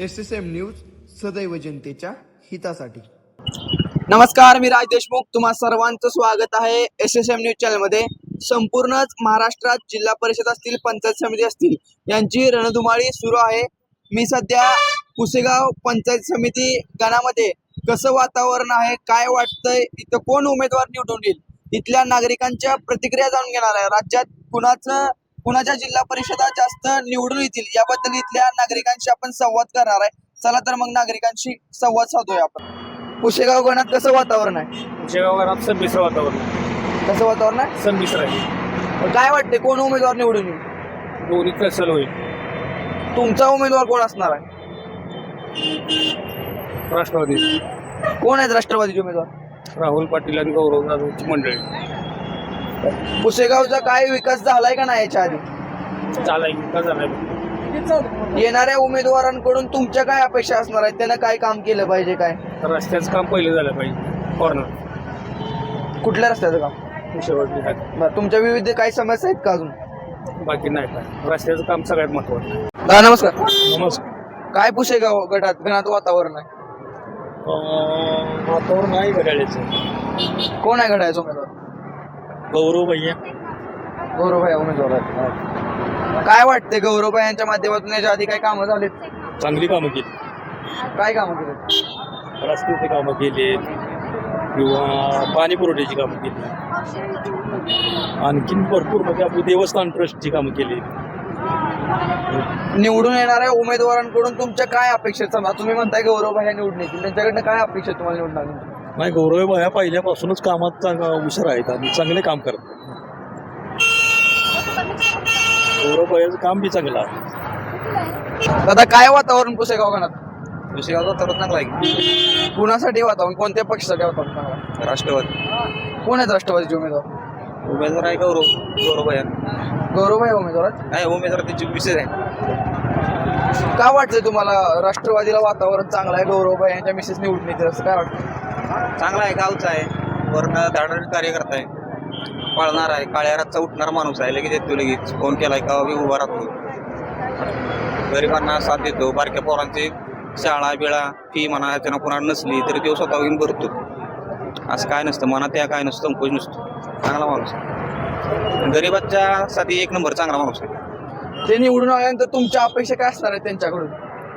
S S M news सदैव जनतेच्या हितासाठी. नमस्कार मी राज देशमुख. तुम्हा सर्वांचं स्वागत आहे एस एस एम न्यूज चॅनलमध्ये संपूर्णच महाराष्ट्रात जिल्हा परिषद असतील पंचायत समिती असतील यांची रणधुमाळी सुरू आहे. मी सध्या पुसेगाव पंचायत समिती गणामध्ये कसं वातावरण आहे काय वाटतंय इथं कोण उमेदवार निवडून येईल इथल्या नागरिकांच्या प्रतिक्रिया जाणून घेणार आहे. राज्यात कुणाचं कुणाच्या जिल्हा परिषदा जास्त निवडून येतील याबद्दल इथल्या नागरिकांशी आपण संवाद करणार आहे. चला तर मग नागरिकांशी संवाद साधूया आपण. पुसेगाव गणात कसं वातावरण आहे? शेगावघरात संमिश्र वातावरण. कसं वातावरण आहे? संमिश्र आहे. काय वाटते कोण उमेदवार निवडून येईल? दोन्ही कसल होईल. तुमचा उमेदवार कोण असणार आहे? राष्ट्रवादी. कोण आहेत राष्ट्रवादीचे उमेदवार? राहुल पाटील आणि गौरव जाधवची मंडळी. पुसेगावचा काय विकास झालाय का नाही याच्या आधी? झालाय का झालाय? येणाऱ्या उमेदवारांकडून तुमच्या काय अपेक्षा असणार आहेत? त्यानं काय काम केलं पाहिजे काय? रस्त्याचं काम पहिलं झालं पाहिजे. कॉर्नर कुठल्या रस्त्याचं काम? बरं, तुमच्या विविध काही समस्या आहेत का अजून? बाकी नाही काय. रस्त्याचं काम सगळ्यात महत्वाचं. हा, नमस्कार. नमस्कार. काय पुसेगाव गटात गणात वातावरण आहे? वातावरण आहे घड्याळ्याचं. कोण आहे घड्याळाचा उमेदवार? गौरव भैया. गौरवभाई उमेदवार आहेत. काय वाटते गौरवभाई यांच्या माध्यमातून? याच्या आधी काही कामं झालीत? चांगली कामं केली. काय कामं केली रस्त्याची कामं केली. किंवा पाणी पुरवठ्याची कामं केली. आणखीन भरपूर म्हणजे आपली देवस्थान ट्रस्टची कामं केली. निवडून येणाऱ्या उमेदवारांकडून तुमच्या काय अपेक्षा आहेत? समजा तुम्ही म्हणताय गौरवभाई निवडून येतील. त्यांच्याकडनं काय अपेक्षा आहेत तुम्हाला निवडणार नाही गौरव भाया पहिल्यापासूनच कामात हुशार आहेत आणि चांगले काम करतात. गौरव भायाचं काम बी चांगलं आहे. दादा काय वातावरण पुसेगाव गणात दुसऱ्याचा तर चांगला आहे? कुणासाठी वातावरण? कोणत्या पक्षासाठी वातावरण चांगलं आहे? राष्ट्रवादी. कोण आहेत राष्ट्रवादीचे उमेदवार? उमेदवार आहे गौरव गौरव आहे गौरवभाई उमेदवार? आहेत? नाही उमेदवार त्याची विशेष आहे. का वाटतंय तुम्हाला राष्ट्रवादीला वातावरण चांगलं आहे गौरवभाई यांच्या मिसेस निवडून येतील असं काय वाटतं चांगला आहे गावचा आहे. वर्ण धाडण कार्यकर्ता आहे. पळणार आहे. काळ्या रातचा उठणारा माणूस आहे. लगेच येतो लगेच फोन केलाय का बी उभा राहतो. गरिबांना साथ देतो. बारक्या पोरांचे शाळा बिळा फी म्हणा त्यांना कोणा नसली तरी तो स्वतः येऊन भरतो. असं काय नसतं. मनात त्या काय नसतं संकोच नसतो. चांगला माणूस आहे. गरिबाच्या साठी एक नंबर चांगला माणूस आहे. ते निवडून आल्यानंतर तुमच्या अपेक्षा काय असणार आहेत त्यांच्याकडून?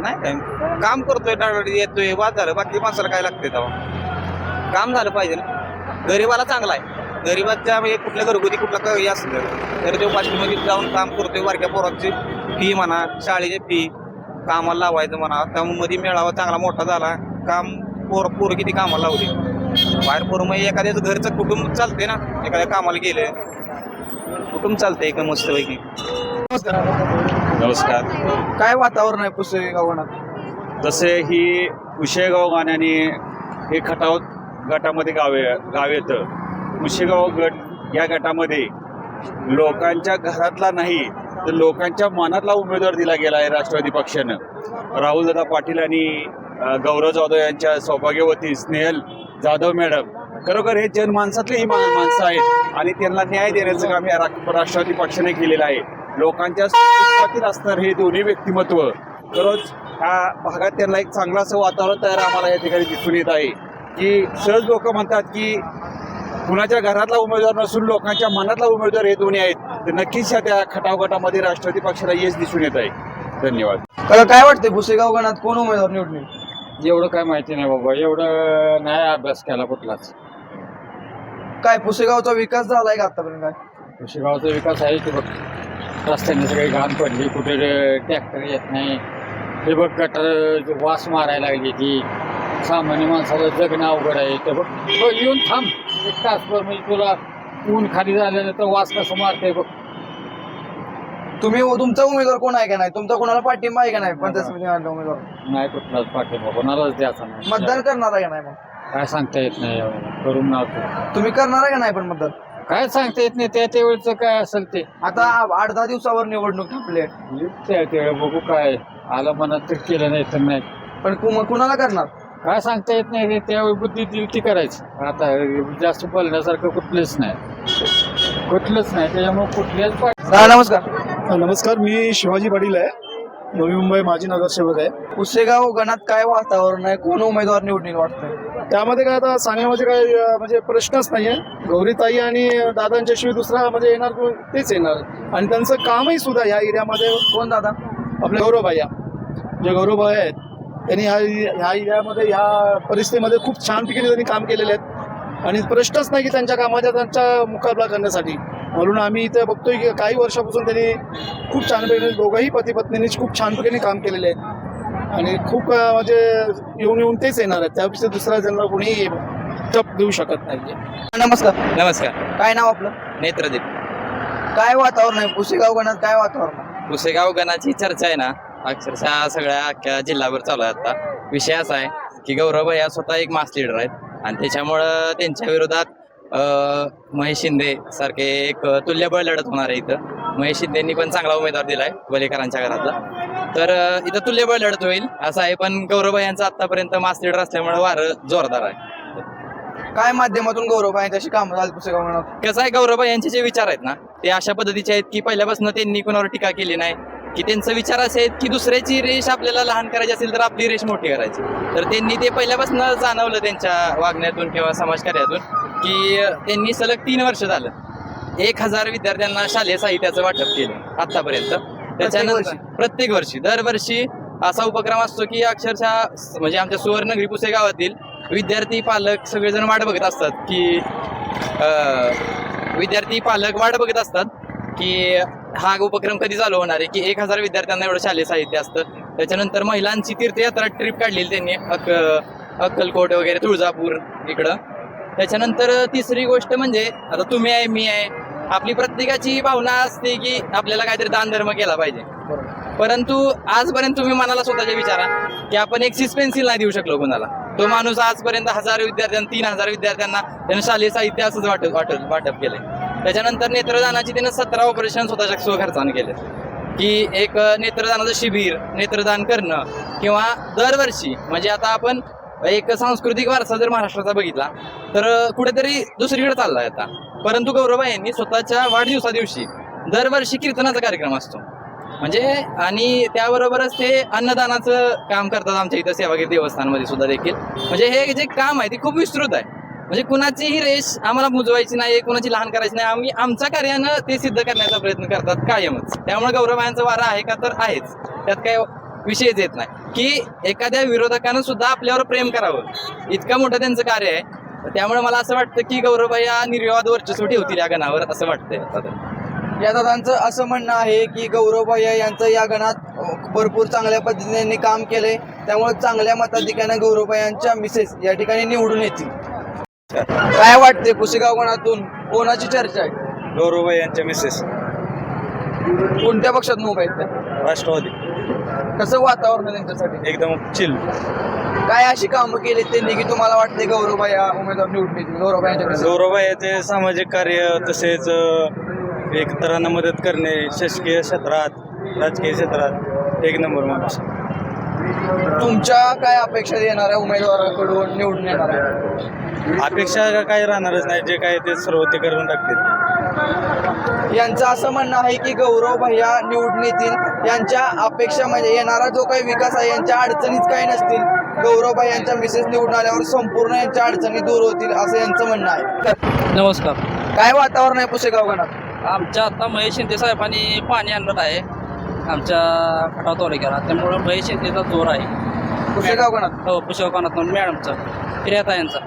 नाही काय काम करतोय येतोय बाद झालं बाकी माणसाला काय लागतंय तेव्हा? काम झालं पाहिजे ना. गरीबाला चांगला आहे. गरीबाच्या म्हणजे कुठल्या घरगुती कुठला काही असलं तर तो पाचवीमध्ये जाऊन काम करतोय बारक्या पोरांची फी म्हणा शाळेची फी कामाला लावायचं म्हणा. त्यामध्ये मेळावा चांगला मोठा झाला. काम पोर पोरं किती कामाला लावली. बाहेर पोरं मग एखाद्याचं घरचं कुटुंब चालते ना. एखाद्या कामाला गेलं. कुटुंब चालतंय का मस्तपैकी. नमस्कार. काय वातावरण आहे पुसेगाव गणात जसे ही उशेगाव गाण्याने हे खटाव गटामध्ये गावे गाव येतं. मुशीगाव गट या गटामध्ये लोकांच्या घरातला नाही तर लोकांच्या मनातला उमेदवार दिला गेला आहे राष्ट्रवादी पक्षानं. राहुलदादा पाटील आणि गौरव जाधव यांच्या सौभाग्यवती स्नेहल जाधव मॅडम खरोखर हे जनमानसातले ही माणसं आहेत आणि त्यांना न्याय देण्याचं काम या रा- राष्ट्रवादी पक्षाने केलेलं आहे. लोकांच्या सुखातील असणार हे दोन्ही व्यक्तिमत्व खरंच ह्या भागात त्यांना एक चांगलं असं वातावरण तयार आम्हाला या ठिकाणी दिसून येत आहे. की सहज लोक म्हणतात की कुणाच्या घरातला उमेदवार नसून लोकांच्या मनातला उमेदवार हे दोन्ही आहेत. तर नक्कीच या त्या खटाव गटामध्ये राष्ट्रवादी पक्षाला यश दिसून येत आहे. धन्यवाद. मला काय वाटतंय? पुसेगाव गणात कोण उमेदवार निवडून येईल? एवढं काय माहिती नाही बाबा. एवढं नाही अभ्यास केला कुठलाच. काय पुसेगावचा विकास झालाय का आतापर्यंत काय? शेगावचा विकास आहे की बघ. रस्त्याने सगळी घाण पडली कुठे ट्रॅक्टर येत नाही. हे बघ गटर वास मारायला लागली ती. सामान्य माणसाला जगणं अवघड आहे. तर बघ बघ, येऊन थांब. एक तासभर म्हणजे तुला ऊन खाली झाल्यानंतर वास कसं मारते बघ. तुम्ही तुमचा उमेदवार कोण आहे का नाही? तुमचा कोणाला पाठिंबा आहे का नाही? पंचायत उमेदवार. नाही कुठलाच पाठिंबा कोणालाच द्यायचा नाही. मतदान करणार आहे का नाही मग? काय सांगता येत नाही. करून नाव तुम्ही करणार आहे का नाही पण मतदान? काय सांगता येत नाही त्या त्यावेळेचं काय असेल ते. आता आठ दहा दिवसावर निवडणूक थांबली आहे. त्या त्यावेळी बघू काय आलं मनात तर केलं नाही तर नाही. पण कु- कुणाला करणार? काय सांगता येत नाही रे त्यावेळी बुद्धी दिली ती करायची. आता जास्त बोलण्यासारखं कुठलंच नाही. कुठलंच नाही त्याच्यामुळे कुठल्याच हा, नमस्कार. नमस्कार मी शिवाजी पाटील आहे. नवी मुंबई माजी नगरसेवक आहे. पुसेगाव गणात काय वातावरण आहे? कोण उमेदवार निवडून वाटतंय? त्यामध्ये काय आता सांगण्यामध्ये काय अं, म्हणजे प्रश्नच नाहीये. गौरीताई आणि दादांच्याशिवाय दुसरा म्हणजे येणार कोण? तेच येणार. आणि त्यांचं कामही सुद्धा या एरियामध्ये. कोण दादा? आपले गौरवभाई जे गौरवभाई आहेत त्यांनी ह्या ह्या एरियामध्ये ह्या परिस्थितीमध्ये खूप छानपैकी त्यांनी काम केलेले आहेत. आणि प्रश्नच नाही की त्यांच्या कामाचा त्यांचा मुकाबला करण्यासाठी. म्हणून आम्ही इथे बघतोय की काही वर्षापासून त्यांनी खूप छानपैकी दोघंही पती पत्नींनी खूप छानपैकी काम केलेले आहेत. आणि खूप म्हणजे येऊन येऊन तेच येणार आहेत. त्यापेक्षा दुसरा त्यांना कोणी टप देऊ शकत नाही नमस्कार. नमस्कार. काय नाव आपलं? नेत्रदीप. काय वातावरण आहे? पुसेगाव गणात काय वातावरण पुसेगाव गणाची चर्चा आहे ना अक्षरशः सगळ्या अख्ख्या जिल्हाभर चालू आहे आता. विषय असा आहे की गौरव या स्वतः एक मास लीडर आहेत. आणि त्याच्यामुळं त्यांच्या विरोधात महेश शिंदे सारखे एक तुल्यबळ लढत होणार आहे इथं. महेश शिंदेनी पण चांगला उमेदवार दिलाय वलेकरांच्या घरातला. तर इथं तुल्यबळ लढत होईल असं आहे पण गौरव यांचं आतापर्यंत मास लीडर असल्यामुळे वारं जोरदार आहे. काय माध्यमातून गौरव तशी कामं कसं आहे गौरव यांचे जे विचार आहेत ना ते अशा पद्धतीचे आहेत की पहिल्यापासून त्यांनी कोणावर टीका केली नाही. की त्यांचे विचार असे आहेत की दुसऱ्याची रेष आपल्याला लहान करायची असेल तर आपली रेष मोठी करायची. तर त्यांनी ते पहिल्यापासून जाणवलं त्यांच्या वागण्यातून किंवा समाजकार्यातून की त्यांनी सलग तीन वर्ष झालं. एक हजार विद्यार्थ्यांना शालेय साहित्याचं वाटप केलं आतापर्यंत. त्याच्यानंतर? प्रत्येक वर्षी? दरवर्षी असा उपक्रम असतो की अक्षरशः म्हणजे आमच्या सुवर्णगिरी पुसे गावातील विद्यार्थी पालक सगळेजण वाट बघत असतात की विद्यार्थी पालक वाट बघत असतात. की हा उपक्रम कधी चालू होणार आहे? की एक हजार विद्यार्थ्यांना एवढं शालेय साहित्य असतं. त्याच्यानंतर महिलांची तीर्थयात्रा ट्रिप काढलेली त्यांनी अक अक्कलकोट वगैरे तुळजापूर इकडं. त्याच्यानंतर तिसरी गोष्ट म्हणजे आता तुम्ही आहे मी आहे. आपली प्रत्येकाची भावना असते की आपल्याला काहीतरी दान धर्म केला पाहिजे. परंतु आजपर्यंत तुम्ही मनाला स्वतःच्या विचारा की आपण एक सिस्पेन्सिल नाही देऊ शकलो कोणाला. तो माणूस आजपर्यंत हजार विद्यार्थ्यांना तीन हजार विद्यार्थ्यांना त्यांना शालेय साहित्य असंच वाटप वाटप वाटप केलंय. त्याच्यानंतर नेत्रदानाची त्यानं सतरा ऑपरेशन स्वतःच्या स्वखर्चानं केले की एक नेत्रदानाचं शिबिर नेत्रदान करणं किंवा दरवर्षी म्हणजे आता आपण एक सांस्कृतिक वारसा जर महाराष्ट्राचा बघितला तर कुठेतरी दुसरीकडे चालला आता. परंतु गौरवबाई यांनी स्वतःच्या वाढदिवसा दिवशी दरवर्षी कीर्तनाचा कार्यक्रम असतो. म्हणजे आणि त्याबरोबरच ते अन्नदानाचं काम करतात आमच्या इथं सेवागिरी देवस्थानमध्ये सुद्धा देखील. म्हणजे हे जे काम आहे ते खूप विस्तृत आहे. म्हणजे कुणाचीही रेष आम्हाला मुजवायची नाही कुणाची लहान करायची नाही. आम्ही आमच्या कार्यानं ते सिद्ध करण्याचा प्रयत्न करतात कायमच. त्यामुळे गौरवायांचा वारा आहे का तर आहेच. त्यात काय विषयच येत नाही. की एखाद्या विरोधकानं सुद्धा आपल्यावर प्रेम करावं. इतकं मोठं त्यांचं कार्य आहे. त्यामुळे मला असं वाटतं की गौरवबाई या निर्विवाद वर्चस्व ठेवतील या गणावर असं वाटतंय या दादांचं असं म्हणणं आहे की गौरव भैया यांचं या गणात भरपूर चांगल्या पद्धतीने काम केले त्यामुळे चांगल्या मताधिकाऱ्यांना गौरव यांच्या मिसेस या ठिकाणी निवडून येतील. काय वाटते पुसेगाव गणातून कोणाची चर्चा आहे? गौरव यांच्या मिसेस कोणत्या पक्षात त्या? राष्ट्रवादी. कसं वातावरण आहे त्यांच्यासाठी? एकदम चिल काय अशी कामं केली त्यांनी की तुम्हाला वाटते गौरव भैया उमेदवार निवडून येतील? गौरव यांच्या गौरव याचे सामाजिक कार्य तसेच अ, एकतरांना मदत करणे शासकीय क्षेत्रात राजकीय क्षेत्रात एक नंबर माणूस तुमच्या काय अपेक्षा येणाऱ्या उमेदवाराकडून निवडून येणार आहे अपेक्षा काय राहणारच नाही जे काय ते सर्व ते करून टाकतील. यांचं असं म्हणणं आहे की गौरव भैया निवडून येतील. यांच्या अपेक्षा म्हणजे येणारा जो काही विकास आहे यांच्या अडचणीच काही नसतील. गौरव भैया यांच्या मिसेस निवडून आल्यावर संपूर्ण यांच्या अडचणी दूर होतील असं यांचं म्हणणं आहे. नमस्कार. काय वातावरण आहे पुसेगाव गणात आमच्या आता महेश शिंदे साहेबांनी पाणी आणलं आहे. आमच्या खटाव तालुक्याला त्यामुळं महेश शिंदेचा जोर आहे. पुसेगाव गणात हो पुष्पकानातून मॅडमचा. प्रियाता यांचा.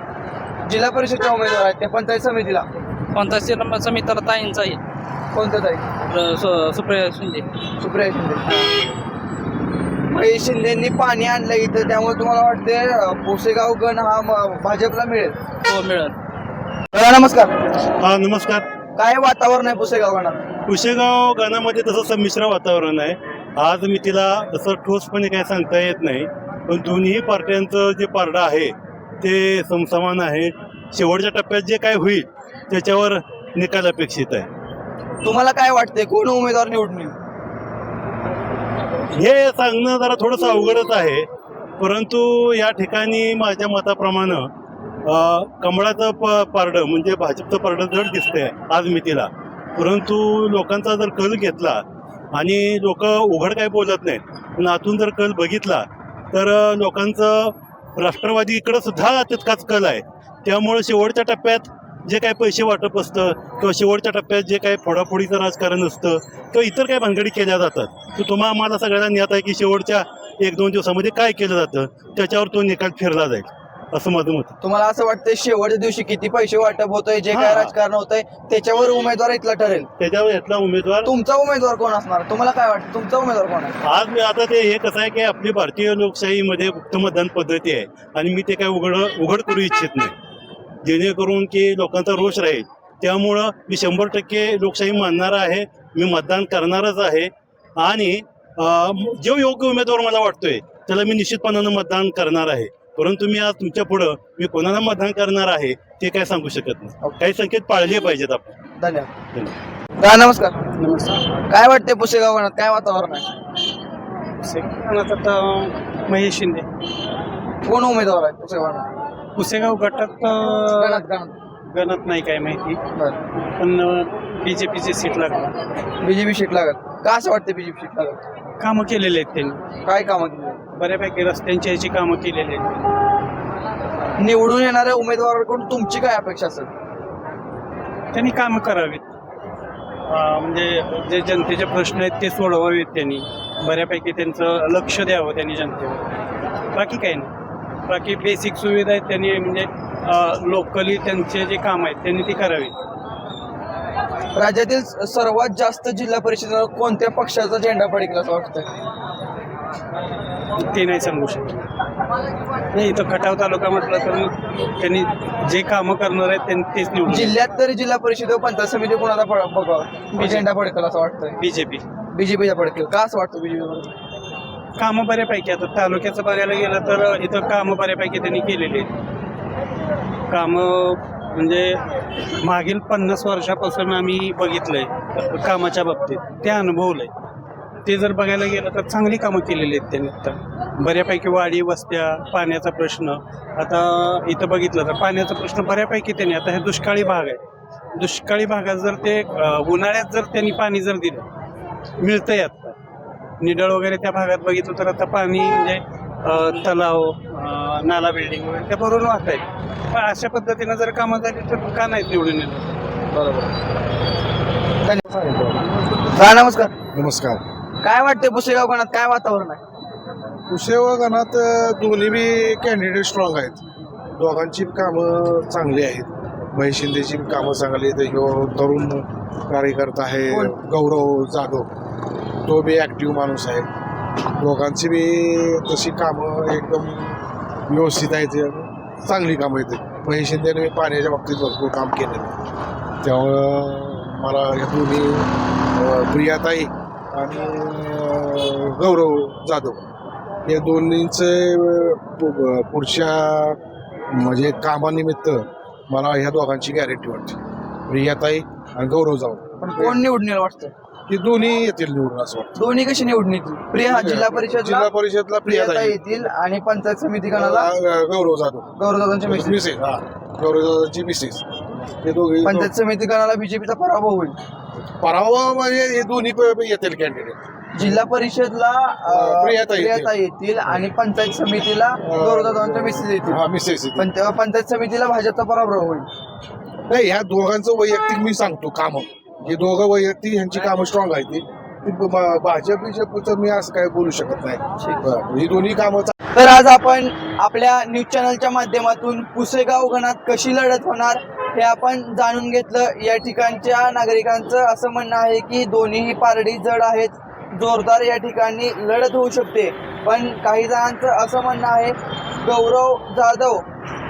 जिल्हा परिषदच्या उमेदवार आहेत ते पंचायत समितीला? पंचायत समितीला ताईंचाही कोणतं ताई? र- सु- सुप्रिया शिंदे. सुप्रिया शिंदे. महेश शिंदेनी पाणी आणलं इथं त्यामुळे तुम्हाला वाटते अं, पुसेगाव गण हा म- भाजपला मिळेल. हो मिळेल. दादा, नमस्कार. हा नमस्कार. काय वातावरण आहे पुसेगाव गणात? कुशेगाव गाण्यामध्ये तसं संमिश्र वातावरण आहे. आज मी तिला तसं ठोसपणे काय सांगता येत नाही. पण दोन्ही पार्ट्यांचं जे पारडं आहे ते समसमान आहे. शेवटच्या टप्प्यात जे काय होईल त्याच्यावर निकाल अपेक्षित आहे. तुम्हाला काय वाटते कोण उमेदवार निवडून येईल? हे सांगणं जरा थोडंसं अवघडच आहे. परंतु या ठिकाणी माझ्या मताप्रमाणे कमळाचं प पारडं म्हणजे भाजपचं पारडं जड दिसतंय आज मी तिला. परंतु लोकांचा जर कल घेतला आणि लोक उघड काय बोलत नाहीत पण आतून जर कल बघितला तर लोकांचं राष्ट्रवादी इकडं सुद्धा तितकाच कल आहे. त्यामुळे शेवटच्या टप्प्यात जे काय पैसे वाटप असतं किंवा शेवटच्या टप्प्यात जे काय फोडाफोडीचं राजकारण असतं किंवा इतर काय भानगडी केल्या जातात तर तुम्हा आम्हाला सगळ्यांना ज्ञात आहे की शेवटच्या एक दोन दिवसामध्ये काय केलं जातं त्याच्यावर तो निकाल फिरला जाईल. असं माझं मत आहे. तुम्हाला असं वाटतंय शेवटच्या दिवशी किती पैसे वाटप होतंय जे काय हा. राजकारण होतंय त्याच्यावर उमेदवार इथला ठरेल? त्याच्यावर यातला उमेदवार तुमचा उमेदवार कोण असणार? तुम्हाला काय वाटतं? तुमचा उमेदवार कोण आहे? आज मी आता ते हे कसं आहे की आपली भारतीय लोकशाहीमध्ये गुप्त मतदान पद्धती आहे आणि मी ते काय उघड उघड करू इच्छित नाही. जेणेकरून की लोकांचा रोष राहील. त्यामुळं मी शंभर टक्के लोकशाही मानणारा आहे. मी मतदान करणारच आहे. आणि अं, जो योग्य उमेदवार मला वाटतोय त्याला मी निश्चितपणानं मतदान करणार आहे. परंतु मी आज तुमच्या पुढं मी कोणाला मतदान करणार आहे ते काय सांगू शकत नाही. काही संकेत पाळले पाहिजेत आपण. धन्यवाद. हा, नमस्कार. नमस्कार. काय वाटते पुसेगाव गणात काय वातावरण आहे? आता महेश शिंदे. कोण उमेदवार आहे पुसेगाव? पुसेगाव गटात गणात अं, गणात गणत. नाही काय माहिती. बरं. पण बीजेपीची सीट लागली बीजेपी सीट लागत का असं वाटतं बीजेपी सीट लागत कामं केलेले आहेत त्यांनी. काय कामं केली बऱ्यापैकी रस्त्यांची याची कामं केलेली आहेत. निवडून येणाऱ्या उमेदवाराकडून तुमची काय अपेक्षा असेल? त्यांनी कामं करावीत. अं, म्हणजे जे जनतेचे प्रश्न आहेत ते सोडवावेत त्यांनी. बऱ्यापैकी त्यांचं लक्ष द्यावं त्यांनी जनतेवर. बाकी काही नाही. बाकी बेसिक सुविधा आहेत त्यांनी म्हणजे लोकली त्यांचे जे काम आहेत त्यांनी ती करावीत. राज्यातील सर्वात जास्त जिल्हा परिषदेवर कोणत्या पक्षाचा झेंडा पडेल असं वाटतं ते नाही सांगू शकत. नाही इथं खटाव तालुका म्हटलं तर मग त्यांनी जे कामं करणार आहेत त्यांनी तेच निवडून जिल्ह्यात तरी जिल्हा परिषद व पंचायत समिती कोणाला पड- बघावं झेंडा पडकेल असं वाटतंय. बीजेपी. बीजेपीचा पडकेल का असं वाटतं बीजेपी कामं बऱ्यापैकी आता तालुक्याचं बघायला गेलं तर इथं कामं बऱ्यापैकी त्यांनी केलेली आहेत. कामं म्हणजे मागील पन्नास वर्षापासून आम्ही बघितलंय कामाच्या बाबतीत. ते अनुभवलंय. ते जर बघायला गेलं तर चांगली कामं केलेली आहेत त्यांनी तर बऱ्यापैकी वाडी वस्त्या पाण्याचा प्रश्न. आता इथं बघितलं तर पाण्याचा प्रश्न बऱ्यापैकी त्यांनी आता हे दुष्काळी भाग आहे. दुष्काळी भागात जर ते उन्हाळ्यात जर त्यांनी पाणी जर दिलं मिळतंय आता. निडळ वगैरे त्या भागात बघितलं तर आता पाणी म्हणजे तलाव नाला बिल्डिंग वगैरे त्या बरोबर वाहत आहे पण अशा पद्धतीनं जर कामं झाली तर का नाहीत निवडून येणार? हा नमस्कार. नमस्कार. काय वाटते पुसेगाव गणात? काय वातावरण आहे? कुशेवा गणात दोन्ही बी कॅन्डिडेट स्ट्रॉंग आहेत. दोघांची कामं चांगली आहेत. महेश शिंदेची कामं चांगली आहेत. ह्यो तरुण कार्यकर्ता आहे? गौरव जाधव. तो बी ॲक्टिव्ह माणूस आहे. दोघांची बी तशी कामं एकदम व्यवस्थित आहेत. चांगली कामं आहेत. महेश शिंदेने पाण्याच्या बाबतीत भरपूर काम केलेलं आहे. त्यामुळं मला या दोन्ही प्रियाताई आणि गौरव जाधव. या दोन्हींचे पुढच्या म्हणजे कामानिमित्त मला ह्या दोघांची गॅरंटी वाटते. प्रियाताई आणि गौरव जाधव. पण कोण निवडून येईल वाटतं? हे दोन्ही येतील निवडून असं वाटतं. दोन्ही कशी निवडून येतील? प्रिया जिल्हा परिषद जिल्हा परिषदला प्रियाता प्रियाताई येतील. आणि पंचायत समिती गणाला अं, गौरव जाधव. गौरवदादांच्या मिसेस मिसेस हा. गौरव जाधवची मिसेस हे दोघे पंचायत समिती गणाला बीजेपीचा पराभव होईल. पराभव म्हणजे हे दोन्ही प- येतील कॅन्डिडेट जिल्हा परिषदला अं, प्रियाता येतील. प्रियाता येतील आणि पंचायत समितीला गौरवदादांच्या मिसेस येतील. हा मिसेस येतील. पण तेव्हा पंचायत समितीला भाजपचा पराभव होईल. नाही ह्या दोघांचं वैयक्तिक मी सांगतो काम. हे दोघं वैयक्तिक ह्यांची कामं स्ट्रॉंग आहेत. ती ब- ब- भाजप बिजपचं मी असं काय बोलू शकत नाही. बरं. ही दोन्ही कामं तर आज आपण आपल्या न्यूज चॅनलच्या माध्यमातून पुसेगाव गणात कशी लढत होणार हे आपण जाणून घेतलं या ठिकाणच्या नागरिकांचं असं म्हणणं आहे की दोन्हीही पारडी जड आहेत. जोरदार या ठिकाणी लढत होऊ शकते. पण काही जणांचं असं म्हणणं आहे गौरव जाधव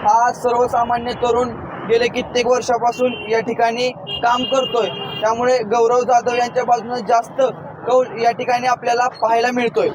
हा सर्वसामान्य तरुण गेले कित्येक वर्षापासून या ठिकाणी काम करतोय. त्यामुळे गौरव जाधव यांच्या बाजूने जास्त कौल या ठिकाणी आपल्याला पाहायला मिळतोय.